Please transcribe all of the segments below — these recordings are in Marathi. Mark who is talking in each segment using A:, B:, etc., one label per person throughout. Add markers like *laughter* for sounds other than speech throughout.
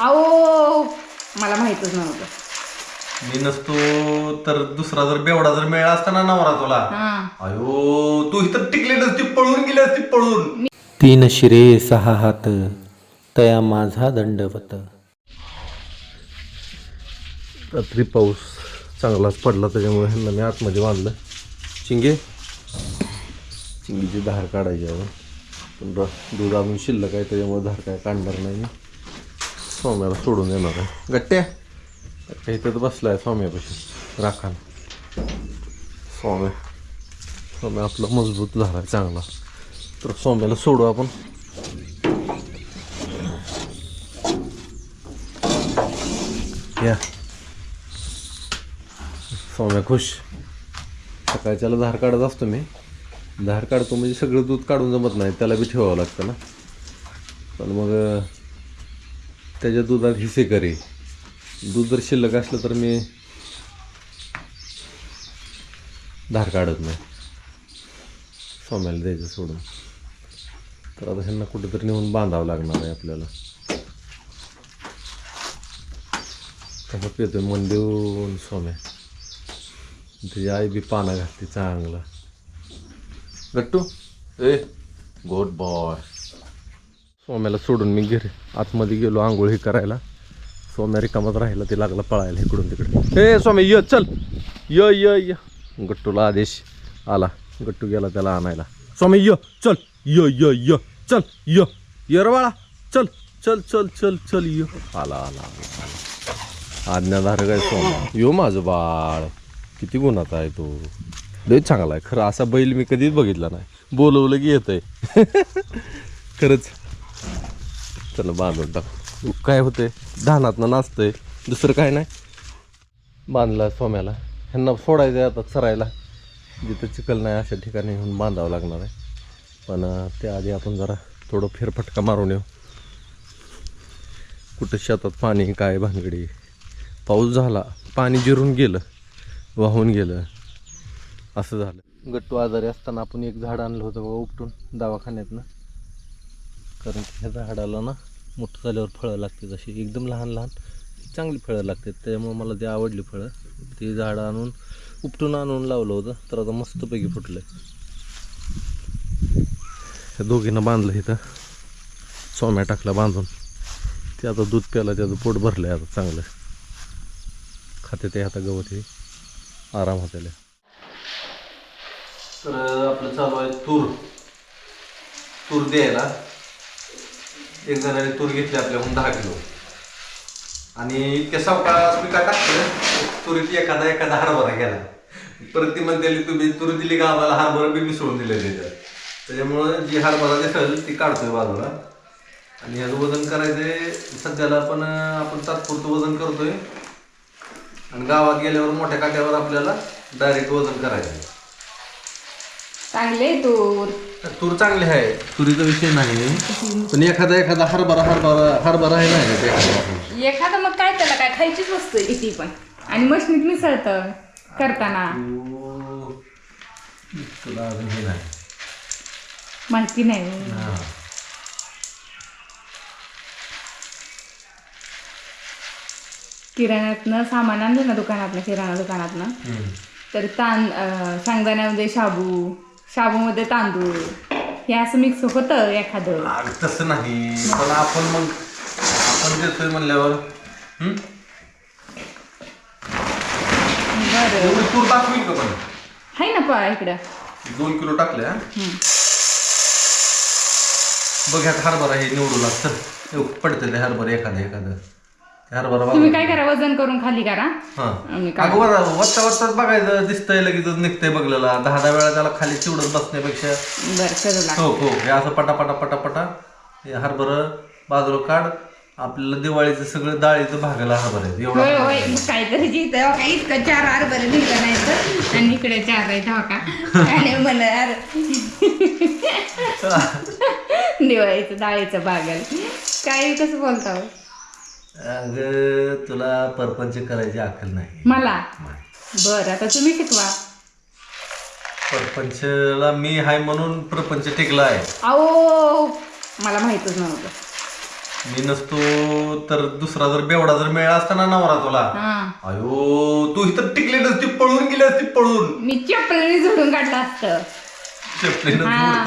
A: अहो मला माहितच नव्हतं.
B: मी नसतो तर दुसरा जर बेवडा जर मिळाला असता ना नवरा तुला
A: हा.
B: अयो तू इथं टिकली नसती पळून गेली असती पळून.
C: तीन शिरे सहा हात तया माझा दंडवत.
B: रात्री पाऊस चांगलाच पडला त्याच्यामुळे ह्यांना मी आतमध्ये बांधलं. चिंगे चिंगीची धार काढायची आहे. पण र- दूध अजून शिल्लक आहे त्याच्यामुळे धार काय काढणार नाही मी. स्वाम्याला सोडून येणार आहे. गट्ट्या गट्ट्या इथं तर बसला आहे स्वाम्यापाशी राखान स्वाम्या स्वाम्या आपला मजबूत झाला आहे चांगला. तर स्वाम्याला सोडू आपण. या. स्वाम्या खुश. सकाळच्याला धार काढत असतो मी. धार काढतो म्हणजे सगळं दूध काढून जमत नाही त्याला बी ठेवावं लागतं ना. पण मग त्याच्या दुधात हिसे करे दूध जर शिल्लक असलं तर मी धार काढत नाही. सोम्याला द्यायचं सोडून. तर आता ह्यांना कुठेतरी नेऊन बांधावं लागणार आहे आपल्याला. कसं पितोय मन देऊन सोम्या. त्याची आई बी पानं घातली चांगला. गट्टू ए गुड बॉय सोम्याला सोडून मी घरी. आतमध्ये गेलो आंघोळ हे करायला. सोम्या रिकामात राहिला ते लागला पळायला इकडून तिकडे. हे सोम्या य चल. य य य. गट्टूला आदेश आला. गट्टू गेला त्याला आणायला. स्वामी य चल. य य य. चल य. य चल चल चल चल चल य. आला आला आला. आज्ञाधारक आहे स्वामी यो माझं बाळ. किती गुणात आहे तो. लय चांगला आहे. खरं असा बैल मी कधीच बघितला नाही. बोलवलं की येत आहे *laughs* खरंच. चला बांधून टाक काय होतंय? धानातनं नाचतंय. दुसरं काय नाही. बांधला सोम्याला. ह्यांना सोडायचं आहे आता चरायला जिथं चिखल नाही अशा ठिकाणी येऊन बांधावं लागणार आहे. पण त्याआधी आपण जरा थोडं फेरफटका मारून येऊ. कुठं शेतात पाणी काय भानगडी. पाऊस झाला. पाणी जिरून गेलं. वाहून गेलं. असं झालं. गट्टू आजारी असताना आपण एक झाड आणलं होतं बघा उपटून दवाखान्यातनं. कारण की ह्या झाडाला ना मोठं झाल्यावर फळं लागतात अशी एकदम लहान लहान चांगली फळं लागतात त्यामुळे मला ती आवडली फळं ती झाडं आणून उपटून आणून लावलं होतं तर आता मस्तपैकी फुटलं ह्या दोघींना बांधलं इथं. सोम्या टाकला बांधून. ते आता दूध प्यायला त्याचं पोट भरलं आहे आता चांगलं. खाते ते आता गवत हे. आराम होत्याला तर आपलं चालू आहे तूर. तूर द्यायला. एक जणाने तूर घेतली आपल्याहून दहा किलो. आणि इतक्या सावकाळ पिका काय टाकलं? तुरीत एखादा एखादा हरभरा गेला परत ती म्हणते तुम्ही तूर दिली का? आम्हाला हरभरा बी मिसळून दिले त्याच्यात त्याच्यामुळं जी हरभरा दिसेल ती काढतोय बाजूला. आणि ह्याचं वजन करायचंय सध्याला पण आपण तात्पुरतं वजन करतोय. आणि गावात गेल्यावर मोठ्या काट्यावर आपल्याला डायरेक्ट वजन करायचं
A: चांगले तूर.
B: तर चांगली आहे. तुरीचा विषय नाही. पण एखादा एखादा हरभरा हरभरा हरभरा आहे नाही ते एखादा.
A: एखादं मग काय त्याला? काय खायचीच वस्तू आहे ती पण. आणि मशनीत मिसळतं करताना.
B: तू- तुला अजून हे नाही.
A: माहिती नाही.
B: हा.
A: किराण्यातनं सामान आणलं ना दुकानातनं किराणा दुकानातनं.
B: हम्म.
A: तर तां अं, शेंगदाण्यामध्ये शाबू शाबूमध्ये तांदूळ. हे असं मिक्स होतं एखादं?
B: तसं नाही. पण आपण मग आपण देतोय म्हणल्यावर हम्म?
A: बरं.
B: एवढी तूर टाकवी का पण.
A: आहे ना पा इकडं.
B: दोन किलो टाकल्या.
A: हम्म.
B: बघ ह्यात हरभरा हे निवडू लागतं. पडतं ते हरभरा एखादं एखादं. हरभरा
A: तुम्ही काय करा वजन करून खाली करा.
B: हा.
A: काय
B: अगं बरं वत्ता वत्ताच बघायचं दिसतंय लगेच निघतंय बघलेला. दहा दहा वेळा त्याला खाली चिवडत बसण्यापेक्षा.
A: बरं करू लाग
B: हो हो हे असं पटापटा पटापटा. हे हरभरा बाजूला काढ. आपल्याला दिवाळीचं सगळं डाळीचं भागाला हरभरा आहे एवढा
A: होय होय. काहीतरी जिथं हो का इतकं चार आर बरं लिहिलं नाही तर. आणि इकडे चार आहे हो का. आणि मला यार *laughs* दिवाळीचं डाळीचं बागल काय कसं बोलता हो?
B: अगं तुला परपंच करायची अक्कल नाही.
A: मला? बरं आता तुम्ही शिकवा
B: परपंचला मी हाय म्हणून प्रपंच टिकला आहे.
A: अहो मला माहितच नव्हतं.
B: मी नसतो तर दुसरा जर बेवडा जर मिळाला असता ना नवरा तुला.
A: हा.
B: अयो तू इथं टिकली नसती पळून गेली असती पळून.
A: मी चपलीने झोडून काढलं असतं.
B: चपलीनं
A: हा.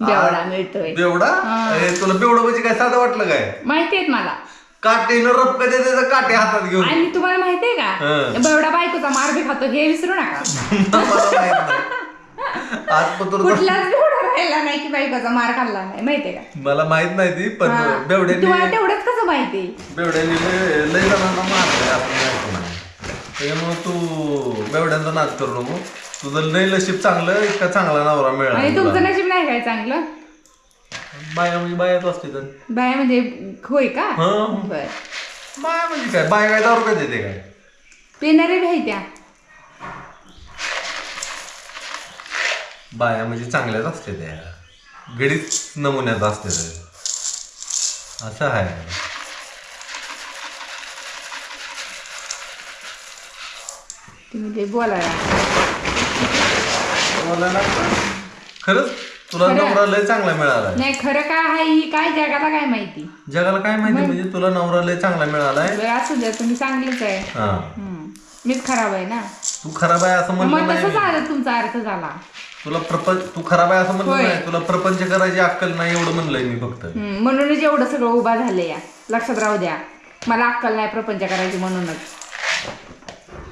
A: बेवडा मिळतोय.
B: बेवडा?
A: हा.
B: तुला बेवडा म्हणजे काय साधं वाटलं काय?
A: माहिती आहेत मला.
B: काटेनं रपका देते काटे हातात घेऊन.
A: आणि तुम्हाला माहितीये का?
B: हं.
A: बेवडा बायकोचा मार बी खातो हे विसरू नका. *laughs*
B: मला माहीत नाही. आज पण तुला *laughs*
A: कुठलाच बेवडा राहिला नाही की बायकोचा मार खाल्ला नाही माहितीये का?
B: मला माहीत नाही ती पण
A: हा.
B: बेवड्यांनी
A: तुम्हाला तेवढंच कसं माहिती?
B: बेवड्यांनी लय लय जणांना मारलंय असं माहिती नाही त्याच्यामुळे तू बेवड्यांचा नाच करू नको. तुझं लय नशीब चांगलं इतका चांगला नवरा
A: आणि
B: मिळाला
A: तुमचं. नशीब नाही काय चांगलं?
B: बाया म्हणजे बायाच असते तर.
A: बाया म्हणजे होय का?
B: हं.
A: बर.
B: बाया म्हणजे काय? बाया काय दारू काय देते काय?
A: पिणारे भाई त्या.
B: बाया म्हणजे चांगल्याच असते त्या. गडीच नमुन्यात असते त्या. असं आहे.
A: तुम्ही ते बोलायला.
B: ना खरंच? तुला
A: खरं.
B: नवरा लय चांगला मिळालाय.
A: नाही खरं काय आहे ही काय जगाला काय माहिती?
B: जगाला काय माहिती? म्हणजे तुला नवरा लय चांगला मिळालाय.
A: बरं असू द्या तुम्ही चांगलेच आहे.
B: हा.
A: हम्म. मीच खराब आहे ना?
B: तू खराब आहे असं म्हणलं
A: मग
B: नाही
A: तसंच
B: मी.
A: आलं तुमचा अर्थ झाला.
B: तुला प्रपंच तू खराब आहे असं म्हणलं
A: होय.
B: नाही. तुला प्रपंच करायची अक्कल नाही एवढं म्हणलंय मी फक्त.
A: हम्म, म्हणूनच एवढं सगळं उभा झालं या. लक्षात राहू द्या. मला अक्कल नाही प्रपंच करायची म्हणूनच.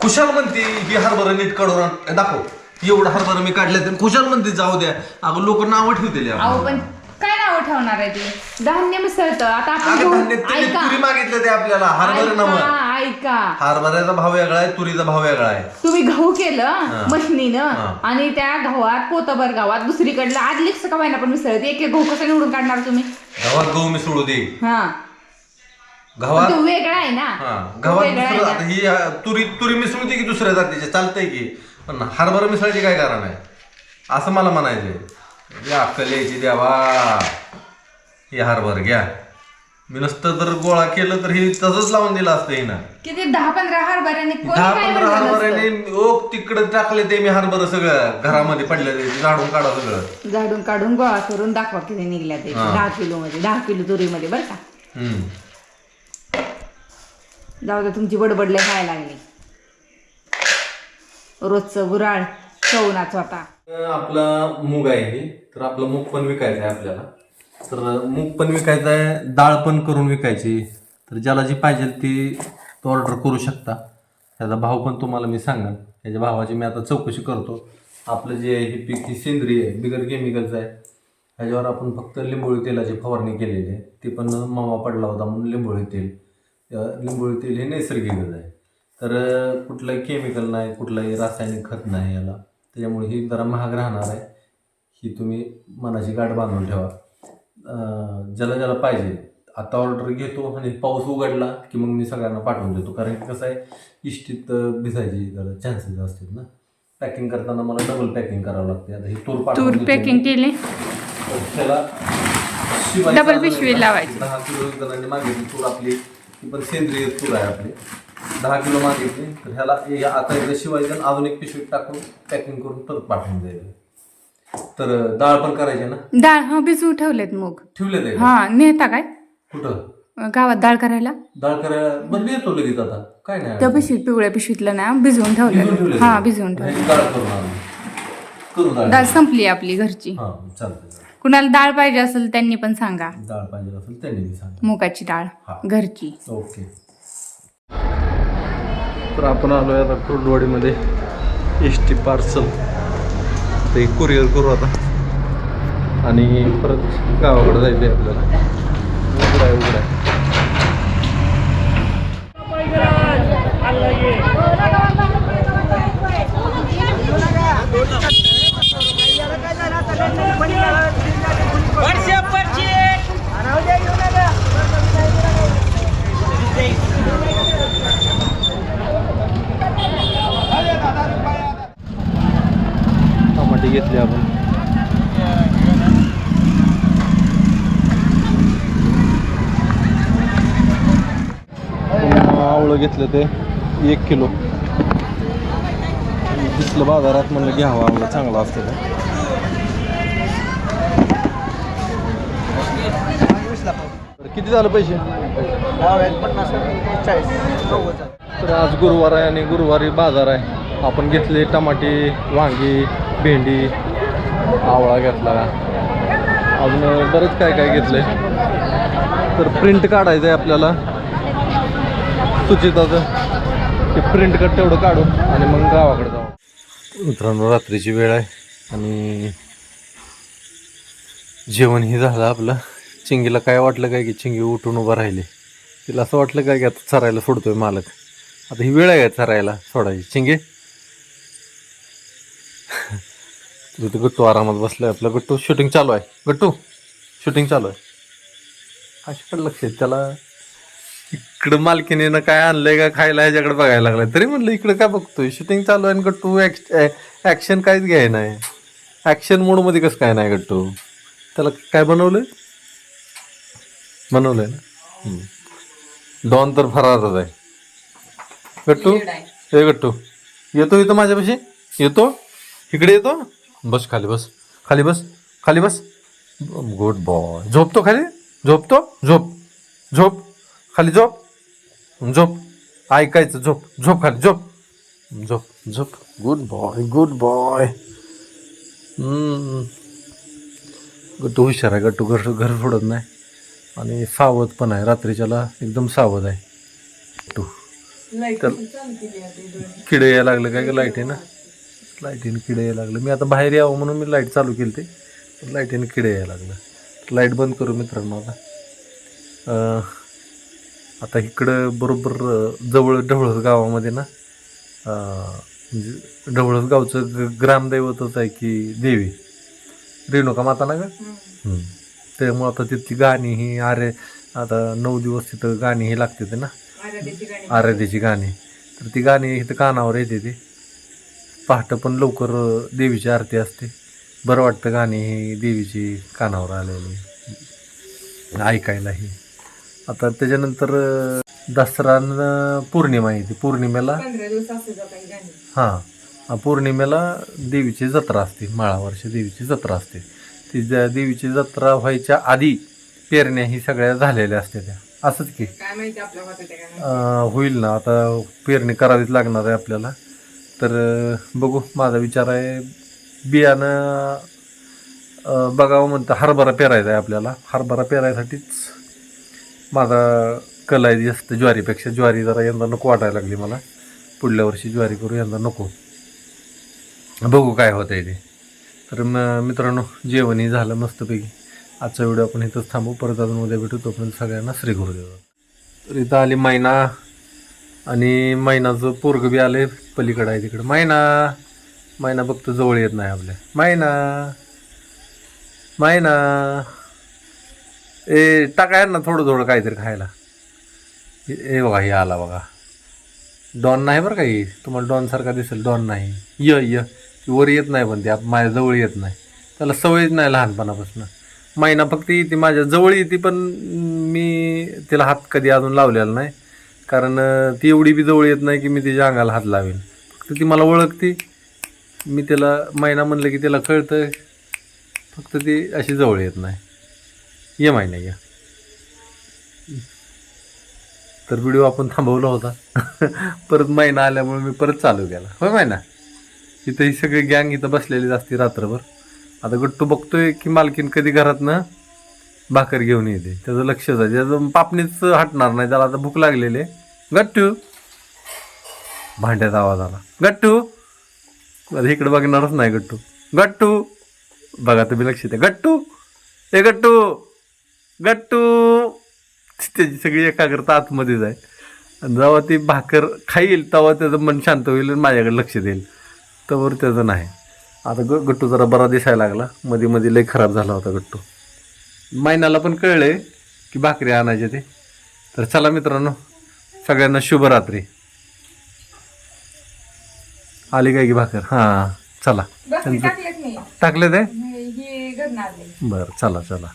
B: खुशाल म्हणते ही हरभरा नीट काढून आण- दाखव. एवढं हरभरा मी काढले तर खुशाल म्हणते जाऊ द्या. अगं लोक नावं ठेवतील यार.
A: अहो पण काय नाव ठेवणार आहे ते? धान्य मिसळतं. आता आपण ऐका.
B: तुरी मागितले ते आपल्याला. हरभरा नव
A: ऐका ऐका.
B: हरभऱ्याचा भाव वेगळा आहे तुरीचा भाव वेगळा आहे.
A: तुम्ही गहू केलं मशनीनं. आणि त्या गव्हात पोतभर गावात दुसरीकडलं लिक्स का व्हायना पण मिसळत. एक एक गहू कसं निवडून काढणार तुम्ही?
B: गव्हात गहू मिसळू दे.
A: हा.
B: गव्हात
A: तो वेगळा आहे ना.
B: हा.
A: तो
B: गव्हात
A: वेगळा आहे
B: दुसरं
A: ना.
B: आता ही अ, तुरी तुरी मिसळते की दुसऱ्या जातीचे? चालतंय की. पण हरभरा मिसळायची काय कारण आहे? असं मला म्हणायचंय. या अक्कल यायची द्यावा हे हरभर घ्या. मी नसतं जर गोळा केलं तर हे तसंच लावून दिलं असतं हिनं.
A: किती दहा पंधरा हरभऱ्याने कोणी
B: दहा
A: काय
B: पंधरा
A: म्हणलं नसतं.
B: हरभऱ्याने ओक तिकडे टाकले ते मी हरभर सगळं. घरामध्ये पडले ते झाडून काढा सगळं.
A: झाडून काढून गोळा करून दाखवा किती निघल्या ते. दहा किलो मध्ये दहा किलो तुरीमध्ये बरं का?
B: हम्म.
A: जाऊ दे तुमची बडबडले खायला लागली. रोजचं गुराळ चवनाच होता
B: आपला मूग आहे हे. तर आपला मूग पण विकायचा आहे आपल्याला. तर मूग पण विकायचा आहे डाळ पण करून विकायची. तर ज्याला जी पाहिजे ती तो ऑर्डर करू शकता. त्याचा भाव पण तुम्हाला मी सांगेन. त्याच्या भावाची मी आता चौकशी करतो. आपलं जे आहे ही पीक ही सेंद्रिय आहे बिगर केमिकलचं आहे. ह्याच्यावर आपण फक्त लिंबोळी तेलाची फवारणी केलेली आहे. ती पण मावा पडला होता म्हणून लिंबोळी तेल. लिंबोळी तेल हे नैसर्गिकच आहे. तर कुठलंही केमिकल नाही कुठलंही रासायनिक खत नाही याला. त्याच्यामुळे ही जरा महाग राहणार आहे. ही तुम्ही मनाची गाठ बांधून ठेवा. ज्याला ज्याला पाहिजे आता ऑर्डर घेतो आणि पाऊस उघडला की मग मी सगळ्यांना पाठवून देतो. कारण की कसं आहे इष्टीत भिजायची जरा चान्सेस असतात ना. पॅकिंग करताना मला डबल पॅकिंग करावं लागते. आता ही तूर पाठवून
A: तूर
B: देतो मी.
A: पॅकिंग केले?
B: तर त्याला अजून
A: पिशवी लावायची.
B: दहा किलो जणांनी मागितली तूर आपली. ती पण सेंद्रिय तूर आहे आपली. दहा किलो मागितली तर ह्याला आता एकदा शिवायचं अजून एक पिशवीत टाकून पॅकिंग करून परत पाठवून द्यायचं. तर डाळ पण करायची ना?
A: डाळ हा भिजवून ठेवलेत मग.
B: ठेवले ते
A: हा नेता काय?
B: कुठं?
A: गावात डाळ करायला.
B: डाळ करायला बरं येतो लगेच आता. काय नाही
A: त्या पिशवीत पिवळ्या पिशवीतलं ना भिजवून
B: भिजवून
A: ठेवलेलं
B: ठेवले
A: हा भिजवून ठेवलं
B: ह्याची डाळ करून आणू करू डाळ.
A: डाळ संपली आपली घरची.
B: हां चालतंय चालतंय.
A: कुणाला डाळ पाहिजे असेल त्यांनी पण सांगा.
B: डाळ पाहिजे असेल त्यांनी मी सांग.
A: मुगाची डाळ
B: हा.
A: घरची.
B: ओके. तर आपण आलो आता कुर्डवाडीमध्ये. एस टी पार्सल ते कुरिअर करू आता. आणि परत गावाकडे जायचं आहे आपल्याला. उघडा आहे उघड आहे. गाडी घेतले आपण. आवळं घेतलं ते एक किलो. दिसलं बाजारात म्हणलं घ्यावं आवळं चांगलं असतं ते. किती झालं पैसे? तर आज गुरुवार आहे आणि गुरुवारी बाजार आहे. आपण घेतले टमाटे वांगी भेंडी आवळा घेतला. अजून बरंच काय काय घेतलंय. तर प्रिंट काढायचं आहे आपल्याला. सुचिताचं. ते प्रिंट कट तेवढं काढू आणि मग गावाकडे जाऊ. मित्रांनो रात्रीची वेळ आहे आणि जेवण हे झालं आपलं. चिंगीला काय वाटलं काय की चिंगी उठून उभं राहिली. तिला असं वाटलं काय की आता चरायला सोडतोय मालक. आता ही वेळ आहे का चरायला सोडायची? चिंगे? तर गट्टू आरामात बसलाय आपलं. गट्टू शूटिंग चालू आहे. गट्टू शूटिंग चालू आहे. अशाकडे लक्ष आहे. त्याला इकडं मालकीने काय आणलंय का खायला ह्याच्याकडे बघायला लागलाय. तरी म्हणलं इकडं काय बघतोय? शूटिंग चालू आहे आणि गट्टू ॲक्शन काहीच घ्याय नाही. ॲक्शन मोडमध्ये कसं काय नाही गट्टू? त्याला काय बनवलंय? बनवलंय ना. डॉन तर फरारच आहे. गट्टू? हे गट्टू. येतो इथं माझ्यापाशी? येतो? इकडे येतो? बस खाली बस. खाली बस खाली बस. Good boy. झोपतो खाली. झोपतो झोप. झोप. खाली झोप. झोप. ऐकायचं. झोप. झोप खाली. झोप. झोप. झोप. Good boy. Good boy. Gattu हुशार आहे. गट्टू घर घर सोडत नाही. आणि सावध पण आहे. रात्रीच्याला एकदम सावध आहे. गट्टू. तर किडे यायला लागले काय? का लाईटीनं लाईटीनं किडे यायला लागले. मी आता बाहेर यावं म्हणून मी लाइट चालू केली ते लाईटीनं किडे यायला लागलं. लाइट बंद करू मित्रांनो आता. आता इकडं बरोबर जवळ ढवळस गावामध्ये ना म्हणजे ढवळस गावचं ग- ग्रामदैवतच आहे की देवी. रेणुका माता ना ग? हम्म. त्यामुळं आता तिथली गाणी ही अरे आता नऊ दिवस तिथं गाणी ही लागते ते ना आराध्याची गाणी. तर ती गाणी इथं कानावर येते ती. पहाटं पण लवकर देवीची आरती असते. बरं वाटतं गाणी ही देवीची कानावर आलेली. ऐकायलाही. आता त्याच्यानंतर दसरा पौर्णिमा येते पौर्णिमेला हां पौर्णिमेला देवीची जत्रा असते. माळावर्षी देवीची जत्रा असते. ती ज्या देवीची जत्रा व्हायच्या आधी पेरण्या ही सगळ्या झालेल्या असते त्या. असंच की. होईल ना. आता पेरणी करावीच लागणार आहे आपल्याला. तर बघू माझा विचार आहे बियाणं बघावं म्हणतं हरभरा पेरायचा आहे आपल्याला. हरभरा पेरायसाठीच माझा कल आहे जास्त ज्वारीपेक्षा. ज्वारी जरा यंदा नको वाटायला लागली मला. पुढल्या वर्षी ज्वारी करू यंदा नको. बघू काय होतं आहे ते. तर मग मित्रांनो जेवणही झालं मस्तपैकी. आजचा व्हिडिओ आपण इथंच थांबू. परत अजून उद्या भेटू. तोपर्यंत सगळ्यांना श्री गुरुदेव. तर इथं आली मैना. आणि मैनाचं पोरग बी आले पलीकडं आहे तिकडं. मैना मैना बघतो जवळ येत नाही आपल्या. मैना मैना. ए टाकाय ना थोडं थोडं काहीतरी खायला. ए बघा हे आला बघा. डॉन नाही बरं का ही? तुम्हाला डॉन सारखा दिसेल. डॉन नाही. य य. वर येत नाही पण ते. आप- माझ्या जवळ येत नाही. त्याला सवयच नाही लहानपणापासून. महिना फक्त येते माझ्या जवळ येते पण मी तिला हात कधी अजून लावलेला नाही. कारण ती एवढी बी जवळ येत नाही की मी तिच्या अंगाला हात लावेन. फक्त ती मला ओळखते. मी त्याला महिना म्हणलं की त्याला कळतं फक्त ती अशी जवळ येत नाही. ये महिना या. तर व्हिडिओ आपण थांबवला होता. *laughs* परत महिना आल्यामुळे मी परत चालू केला. होय महिना इथं ही सगळी गँग इथं बसलेली असते रात्रभर. आता गट्टू बघतोय की मालकीन कधी घरातनं भाकर घेऊन येते. त्याचं लक्षच आहे त्याचं पापणीच हटणार नाही. त्याला आता भूक लागलेली आहे. गट्टू. भांड्याचा आवाज आला. गट्टू. आता इकडे बघणारच नाही गट्टू. गट्टू. बघा तुम्ही लक्ष द्या गट्टू. ए गट्टू. गट्टू. त्याची सगळी एकाग्रता आतमध्येच आहे. आणि जेव्हा ती भाकर खाईल तेव्हा त्याचं मन शांत होईल आणि माझ्याकडे लक्ष देईल. तवर त्याचं नाही. आता ग गट्टू जरा बरा दिसायला लागला. मध्ये मध्ये लय खराब झाला होता गट्टू. मैनाला पण कळले की भाकरी आणायचे ते. तर चला मित्रांनो सगळ्यांना शुभरात्री. आली काय की भाकर? हां चला. टाकले ते बरं चला चला.